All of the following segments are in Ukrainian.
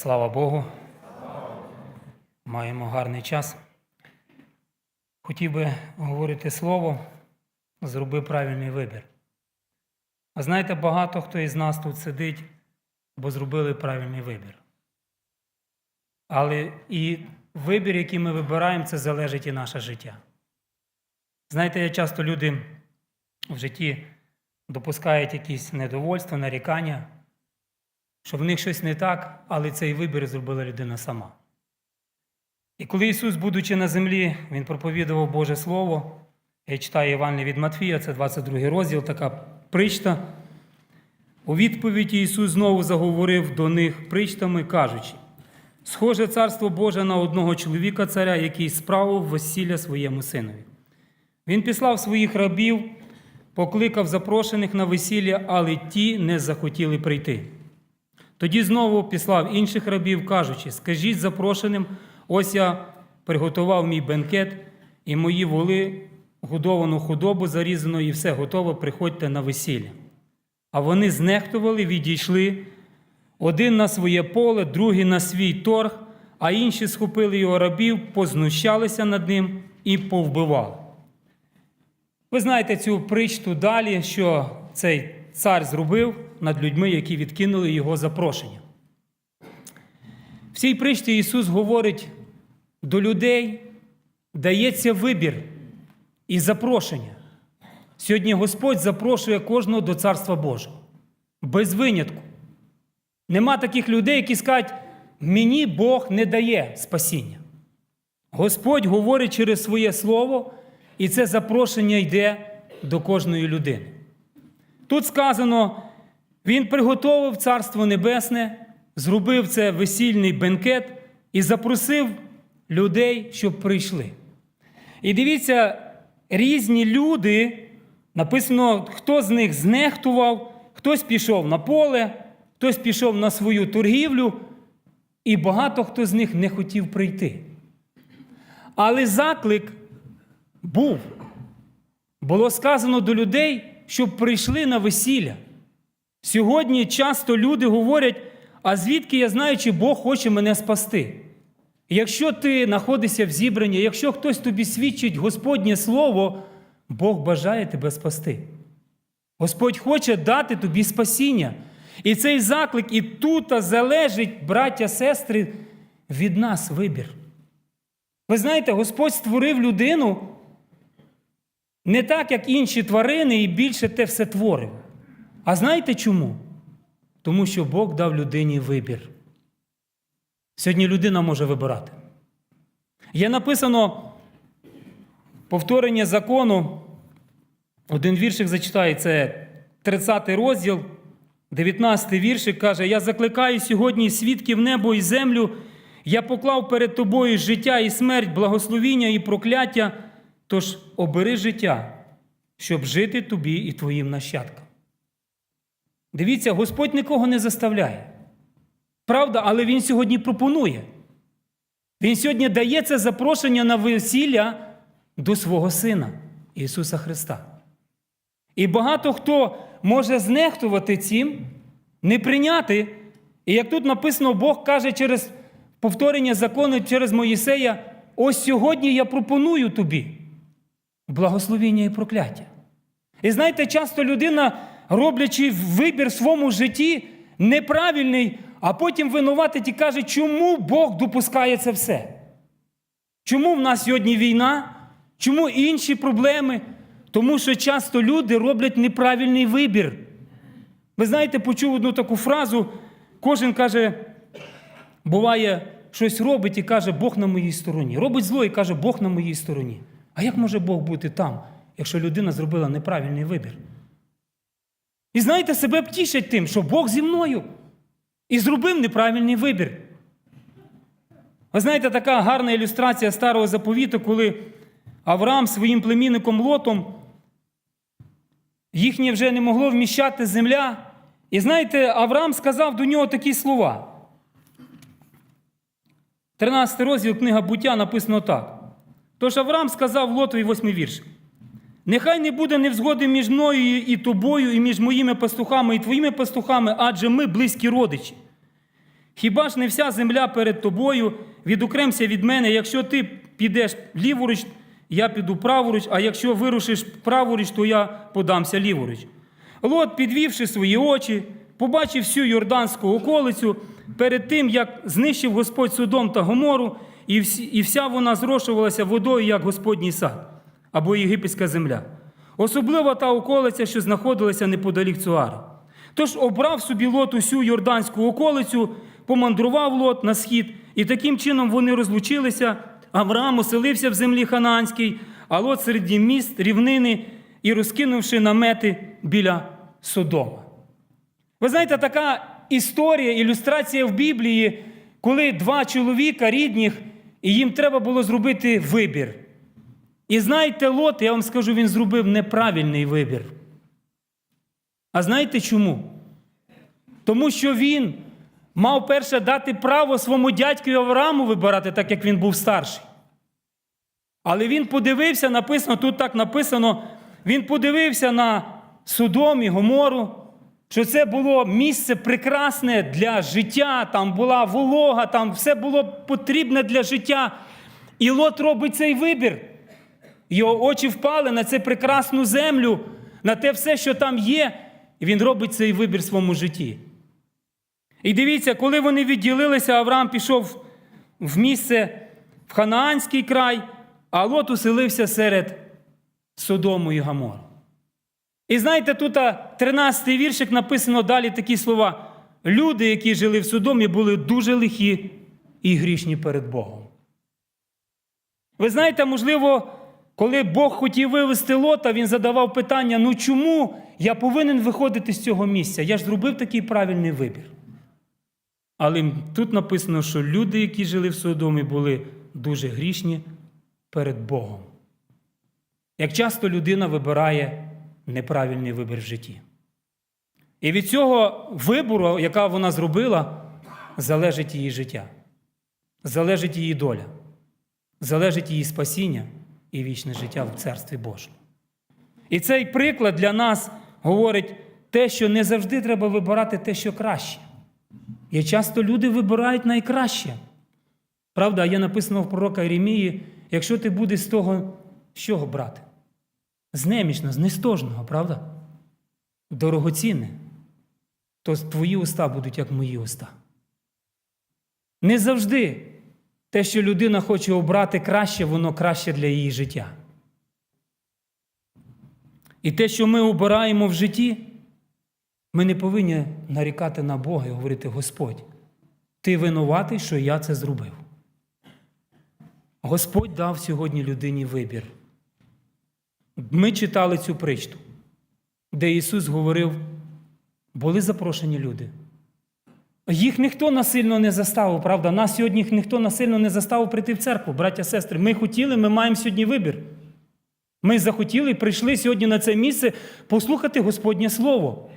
Слава Богу. Маємо гарний час. Хотів би говорити слово, зроби правильний вибір. А знаєте, багато хто із нас тут сидить, бо зробили правильний вибір. Але і вибір, який ми вибираємо, це залежить і наше життя. Знаєте, я часто люди в житті допускають якісь недовольства, нарікання, що в них щось не так, але цей вибір зробила людина сама. І коли Ісус, будучи на землі, Він проповідував Боже Слово, я читаю Євангеліє від Матфія, це 22 розділ, така причта. У відповіді Ісус знову заговорив до них причтами, кажучи: Схоже царство Боже на одного чоловіка царя, який справив весілля своєму синові. Він післав своїх рабів, покликав запрошених на весілля, але ті не захотіли прийти. Тоді знову післав інших рабів, кажучи: Скажіть запрошеним, ось я приготував мій бенкет, і мої воли, годовану худобу зарізану, і все готово, приходьте на весілля. А вони знехтували, відійшли один на своє поле, другий на свій торг, а інші схопили його рабів, познущалися над ним і повбивали. Ви знаєте цю причту далі, що цей цар зробив над людьми, які відкинули його запрошення. В цій причті Ісус говорить до людей, дається вибір і запрошення. Сьогодні Господь запрошує кожного до Царства Божого. Без винятку. Нема таких людей, які скажуть, мені Бог не дає спасіння. Господь говорить через своє Слово, і це запрошення йде до кожної людини. Тут сказано, Він приготовив Царство Небесне, зробив це весільний бенкет і запросив людей, щоб прийшли. І дивіться, різні люди, написано, хто з них знехтував, хтось пішов на поле, хтось пішов на свою торгівлю, і багато хто з них не хотів прийти. Але заклик був. Було сказано до людей, щоб прийшли на весілля. Сьогодні часто люди говорять, а звідки я знаю, чи Бог хоче мене спасти. Якщо ти знаходишся в зібранні, якщо хтось тобі свідчить Господнє Слово, Бог бажає тебе спасти. Господь хоче дати тобі спасіння. І цей заклик і тут залежить, браття, сестри, від нас вибір. Ви знаєте, Господь створив людину не так, як інші тварини, і більше те все творив. А знаєте чому? Тому що Бог дав людині вибір. Сьогодні людина може вибирати. Є написано повторення закону. Один віршик зачитає, це 30 розділ, 19 віршик каже: Я закликаю сьогодні свідків небо і землю. Я поклав перед тобою життя і смерть, благословіння і прокляття. Тож обери життя, щоб жити тобі і твоїм нащадкам. Дивіться, Господь нікого не заставляє. Правда, але Він сьогодні пропонує. Він сьогодні дає це запрошення на весілля до свого Сина Ісуса Христа. І багато хто може знехтувати цим, не прийняти. І як тут написано, Бог каже через повторення закону через Моїсея: ось сьогодні я пропоную тобі благословіння і прокляття. І знаєте, часто людина, роблячи вибір в своєму житті, неправильний, а потім винуватить і каже, чому Бог допускає це все? Чому в нас сьогодні війна? Чому інші проблеми? Тому що часто люди роблять неправильний вибір. Ви знаєте, почув одну таку фразу, кожен каже, буває, щось робить і каже, Бог на моїй стороні. Робить зло і каже, Бог на моїй стороні. А як може Бог бути там, якщо людина зробила неправильний вибір? І знаєте, себе втішать тим, що Бог зі мною і зробив неправильний вибір. Ви знаєте, така гарна ілюстрація старого заповіту, коли Авраам своїм племінником Лотом їхнє вже не могло вміщати земля. І знаєте, Авраам сказав до нього такі слова. 13 розділ книга буття написано так. Тож Авраам сказав Лотові восьмий вірш. Нехай не буде невзгоди між мною і тобою, і між моїми пастухами і твоїми пастухами, адже ми близькі родичі. Хіба ж не вся земля перед тобою? Відокремся від мене, якщо ти підеш ліворуч, я піду праворуч, а якщо вирушиш праворуч, то я подамся ліворуч. Лот, підвівши свої очі, побачив всю Йорданську околицю перед тим, як знищив Господь Содом та Гомору, і, вся вона зрошувалася водою, як Господній сад або єгипетська земля. Особливо та околиця, що знаходилася неподалік Цуари. Тож обрав собі лот усю Йорданську околицю, помандрував лот на схід, і таким чином вони розлучилися. Авраам оселився в землі Ханаанській, а лот серед міст, рівнини і розкинувши намети біля Содома. Ви знаєте, така історія, ілюстрація в Біблії, коли два чоловіка рідних, і їм треба було зробити вибір. І знаєте, Лот, я вам скажу, він зробив неправильний вибір. А знаєте чому? Тому що він мав перше дати право своєму дядькові Аврааму вибирати, так як він був старший. Але він подивився, написано, тут так написано, він подивився на Содом і Гомору, що це було місце прекрасне для життя, там була волога, там все було потрібне для життя. І Лот робить цей вибір. Його очі впали на цю прекрасну землю, на те все, що там є, і він робить цей вибір в своєму житті. І дивіться, коли вони відділилися, Авраам пішов в місце в Ханаанський край, а Лот уселився серед Содому і Гамору. І знаєте, тут 13-й віршик написано далі такі слова. Люди, які жили в Содомі, були дуже лихі і грішні перед Богом. Ви знаєте, можливо, коли Бог хотів вивести Лота, він задавав питання: ну чому я повинен виходити з цього місця? Я ж зробив такий правильний вибір. Але тут написано, що люди, які жили в Содомі, були дуже грішні перед Богом. Як часто людина вибирає неправильний вибір в житті. І від цього вибору, яка вона зробила, залежить її життя, залежить її доля, залежить її спасіння і вічне життя в Царстві Божому. І цей приклад для нас говорить те, що не завжди треба вибирати те, що краще. І часто люди вибирають найкраще. Правда, є написано в пророка Єремії, якщо ти будеш з того, з чого брати? З немічного, з нестожного, правда? Дорогоцінне, то твої уста будуть як мої уста. Не завжди те, що людина хоче обрати краще, воно краще для її життя. І те, що ми обираємо в житті, ми не повинні нарікати на Бога і говорити: Господь, ти винуватий, що я це зробив. Господь дав сьогодні людині вибір. Ми читали цю притчу, де Ісус говорив, були запрошені люди. Їх ніхто насильно не заставив, правда? Нас сьогодні ніхто насильно не заставив прийти в церкву, браття сестри. Ми хотіли, ми маємо сьогодні вибір. Ми захотіли прийшли сьогодні на це місце послухати Господнє Слово.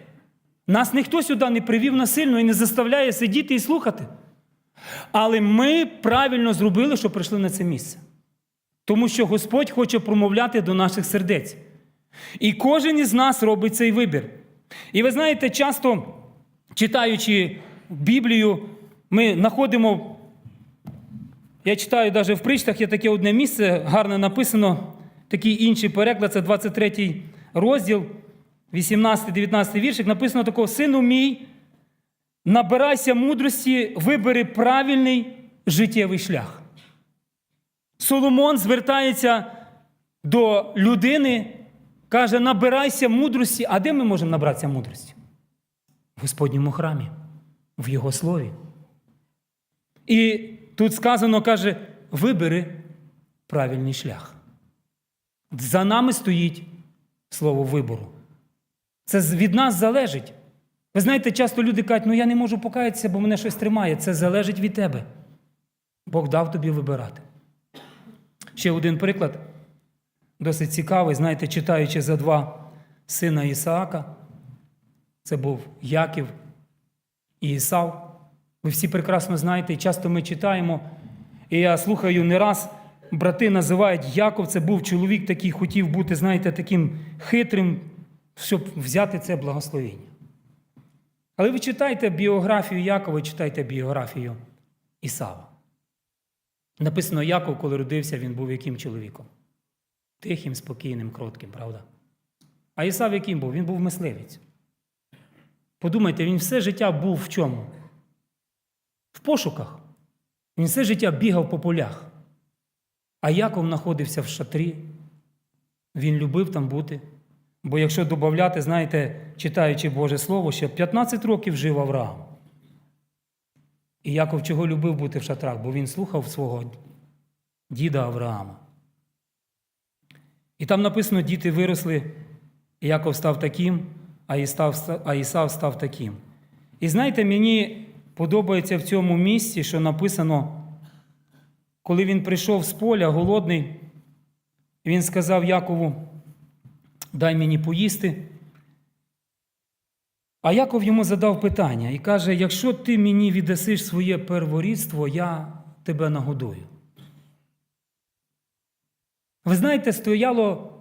Нас ніхто сюди не привів насильно і не заставляє сидіти і слухати. Але ми правильно зробили, що прийшли на це місце. Тому що Господь хоче промовляти до наших сердець. І кожен із нас робить цей вибір. І ви знаєте, часто читаючи Біблію, ми знаходимо, я читаю навіть в причтах, є таке одне місце, гарно написано, такий інший переклад, це 23 розділ, 18-19 віршик, написано такого: Сину мій, набирайся мудрості, вибери правильний життєвий шлях. Соломон звертається до людини, каже: набирайся мудрості. А де ми можемо набратися мудрості? В Господньому храмі, в Його слові. І тут сказано, каже, вибери правильний шлях. За нами стоїть слово вибору. Це від нас залежить. Ви знаєте, часто люди кажуть, ну я не можу покаятися, бо мене щось тримає. Це залежить від тебе. Бог дав тобі вибирати. Ще один приклад, досить цікавий, знаєте, читаючи за два сина Ісаака, це був Яків і Ісав. Ви всі прекрасно знаєте, і часто ми читаємо, і я слухаю не раз, брати називають Яков, це був чоловік, такий хотів бути, знаєте, таким хитрим, щоб взяти це благословення. Але ви читайте біографію Якова, читайте біографію Ісава. Написано, Яков, коли родився, він був яким чоловіком? Тихим, спокійним, кротким, правда? А Ісав яким був? Він був мисливець. Подумайте, він все життя був в чому? В пошуках. Він все життя бігав по полях. А Яков знаходився в шатрі. Він любив там бути. Бо якщо додати, знаєте, читаючи Боже Слово, ще 15 років жив Авраам. І Яков чого любив бути в шатрах, бо він слухав свого діда Авраама. І там написано, діти виросли, і Яков став таким, а Ісав, а Ісав став таким. І знаєте, мені подобається в цьому місці, що написано, коли він прийшов з поля голодний, він сказав Якову, дай мені поїсти. А Яков йому задав питання і каже: якщо ти мені віддасиш своє перворідство, я тебе нагодую. Ви знаєте, стояло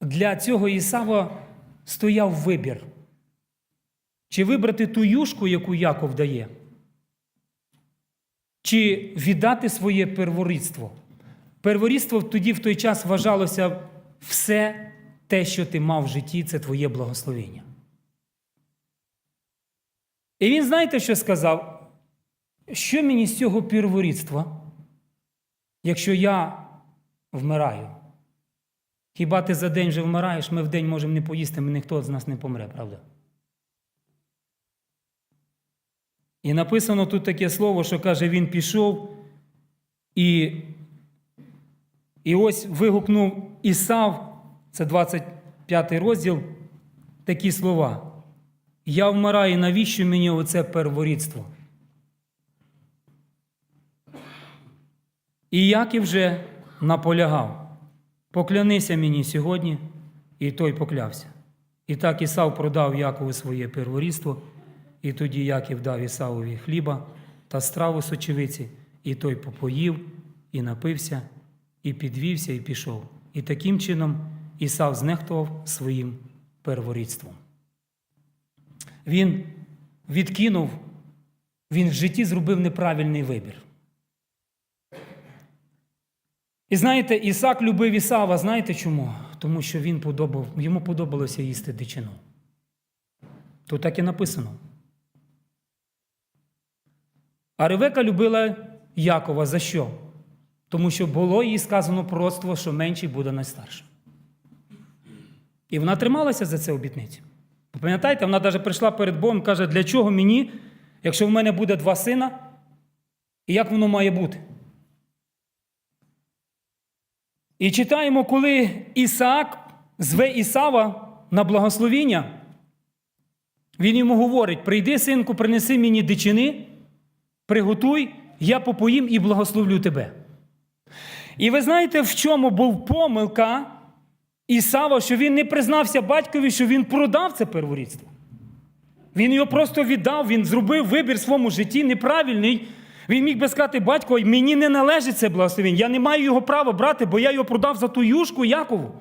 для цього Ісава стояв вибір. Чи вибрати ту юшку, яку Яков дає, чи віддати своє перворідство. Перворідство тоді в той час вважалося все те, що ти мав в житті, це твоє благословення. І він, знаєте, що сказав? Що мені з цього перворідства, якщо я вмираю? Хіба ти за день вже вмираєш, ми в день можемо не поїсти, ми ніхто з нас не помре, правда? І написано тут таке слово, що каже, він пішов і, і ось вигукнув Ісав, це 25 розділ, такі слова. Я вмираю, навіщо мені оце перворідство? І Яків вже наполягав. Поклянися мені сьогодні, і той поклявся. І так Ісав продав Якову своє перворідство, і тоді Яків дав Ісавові хліба та страву сочевиці, і той попоїв, і напився, і підвівся, і пішов. І таким чином Ісав знехтував своїм перворідством. Він відкинув, він в житті зробив неправильний вибір. І знаєте, Ісак любив Ісава, знаєте чому? Тому що він подобав, йому подобалося їсти дичину. Тут так і написано. А Ревека любила Якова за що? Тому що було їй сказано пророцтво, що менший буде найстаршим. І вона трималася за це обітницю. Пам'ятаєте, вона навіть прийшла перед Богом каже, для чого мені, якщо в мене буде два сина, і як воно має бути? І читаємо, коли Ісаак зве Ісава на благословіння, він йому говорить: прийди, синку, принеси мені дичини, приготуй, я попоїм і благословлю тебе. І ви знаєте, в чому був помилка Ісава, що він не признався батькові, що він продав це перворідство. Він його просто віддав, він зробив вибір в своєму житті неправильний. Він міг би сказати, батько, мені не належить це благословення, я не маю його права брати, бо я його продав за ту юшку Якову.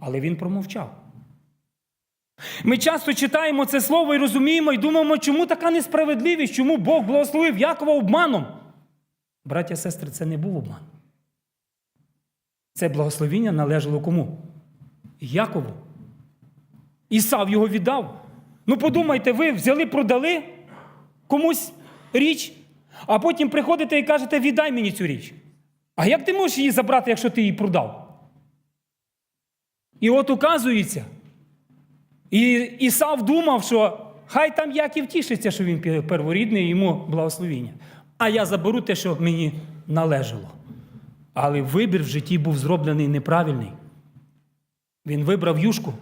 Але він промовчав. Ми часто читаємо це слово і розуміємо, і думаємо, чому така несправедливість, чому Бог благословив Якова обманом. Браття сестри, це не був обман. Це благословіння належало кому? Якову. Ісав його віддав. Ну, подумайте, ви взяли, продали комусь річ, а потім приходите і кажете, віддай мені цю річ. А як ти можеш її забрати, якщо ти її продав? І от указується. І Ісав думав, що хай там Яків тішиться, що він перворідний, йому благословіння. А я заберу те, що мені належало. Але вибір в житті був зроблений неправильний. Він вибрав юшку.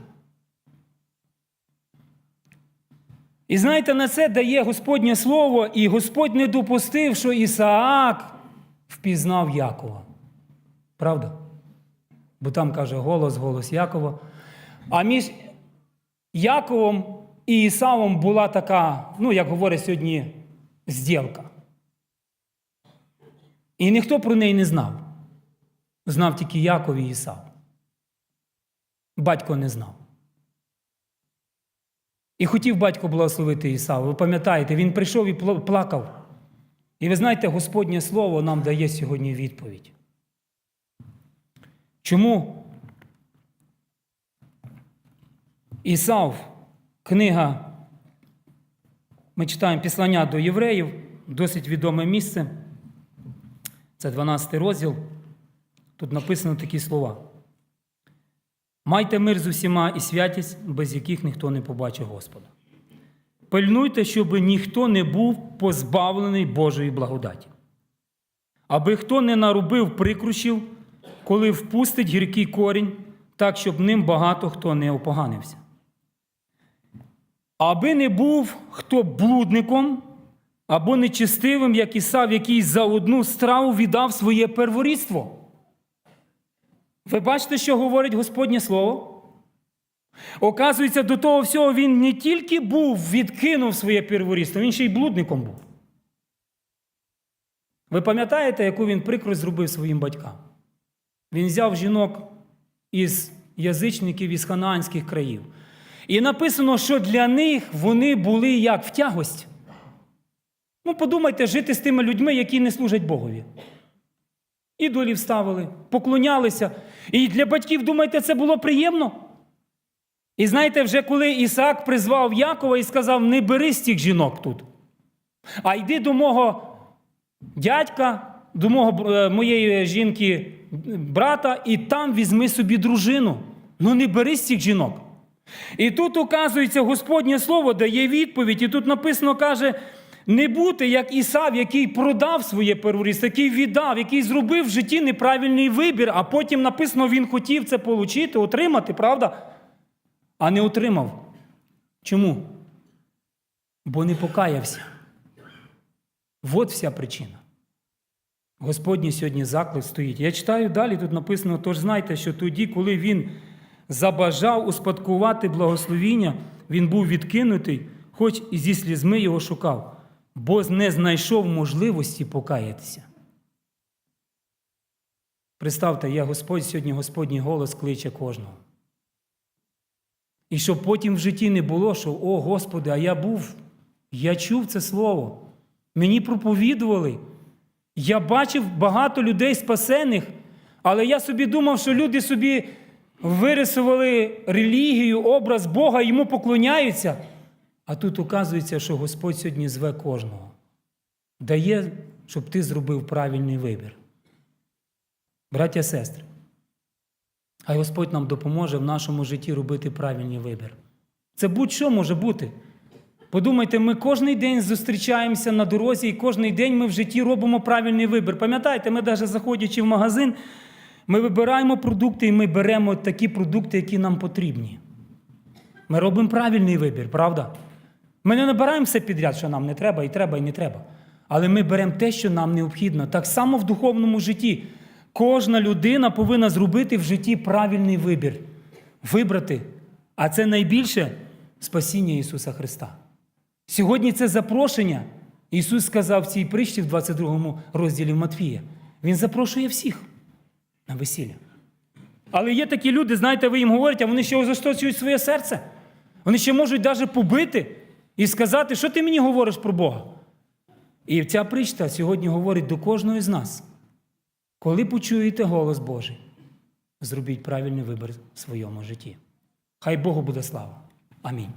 І знаєте, на це дає Господнє Слово, і Господь не допустив, що Ісаак впізнав Якова. Правда? Бо там каже голос, голос Якова. А між Яковом і Ісавом була така, ну, як говорять сьогодні, зділка. І ніхто про неї не знав. Знав тільки Яков і Ісав. Батько не знав. І хотів батько благословити Ісава. Ви пам'ятаєте, він прийшов і плакав. І ви знаєте, Господнє Слово нам дає сьогодні відповідь. Чому Ісав, книга, ми читаємо післання до євреїв, досить відоме місце. Це 12 розділ. Тут написано такі слова. Майте мир з усіма і святість, без яких ніхто не побачить Господа. Пильнуйте, щоб ніхто не був позбавлений Божої благодаті. Аби хто не наробив прикрущів, коли впустить гіркий корінь, так, щоб ним багато хто не опоганився. Аби не був хто блудником або нечестивим, як Ісав, який за одну страву віддав своє перворідство. Ви бачите, що говорить Господнє Слово? Оказується, до того всього він не тільки був, відкинув своє перворідство, він ще й блудником був. Ви пам'ятаєте, яку він прикрость зробив своїм батькам? Він взяв жінок із язичників із ханаанських країв. І написано, що для них вони були як в тягость. Ну, подумайте, жити з тими людьми, які не служать Богові. Ідолів ставили, поклонялися. І для батьків, думаєте, це було приємно? І знаєте, вже коли Ісаак призвав Якова і сказав: не бери з цих жінок тут, а йди до мого дядька, до мого, е, моєї жінки, брата, і там візьми собі дружину. Ну не бери з цих жінок. І тут, оказується, Господнє Слово дає відповідь, і тут написано, каже, не бути як Ісав, який продав своє перворіст, який віддав, який зробив в житті неправильний вибір, а потім написано, він хотів це отримати, отримати, правда? А не отримав. Чому? Бо не покаявся. От вся причина. Господній сьогодні заклик стоїть. Я читаю далі, тут написано, тож знайте, що тоді, коли він забажав успадкувати благословіння, він був відкинутий, хоч і зі слізьми його шукав, бо не знайшов можливості покаятися. Представте, я Господь сьогодні Господній голос кличе кожного. І щоб потім в житті не було, що о Господи, а я був, я чув це слово. Мені проповідували. Я бачив багато людей спасених, але я собі думав, що люди собі вирисували релігію, образ Бога, йому поклоняються. А тут оказується, що Господь сьогодні зве кожного. Дає, щоб ти зробив правильний вибір. Браття сестри, хай Господь нам допоможе в нашому житті робити правильний вибір. Це будь-що може бути. Подумайте, ми кожен день зустрічаємося на дорозі, і кожен день ми в житті робимо правильний вибір. Пам'ятаєте, ми навіть заходячи в магазин, ми вибираємо продукти і ми беремо такі продукти, які нам потрібні. Ми робимо правильний вибір, правда? Ми не набираємо все підряд, що нам не треба, і треба, і не треба. Але ми беремо те, що нам необхідно. Так само в духовному житті. Кожна людина повинна зробити в житті правильний вибір. Вибрати. А це найбільше спасіння Ісуса Христа. Сьогодні це запрошення. Ісус сказав в цій притчі в 22 розділі Матвія. Він запрошує всіх на весілля. Але є такі люди, знаєте, ви їм говорите, а вони ще озасточують своє серце. Вони ще можуть навіть побити і сказати, що ти мені говориш про Бога. І ця притча сьогодні говорить до кожного з нас. Коли почуєте голос Божий, зробіть правильний вибір в своєму житті. Хай Богу буде слава. Амінь.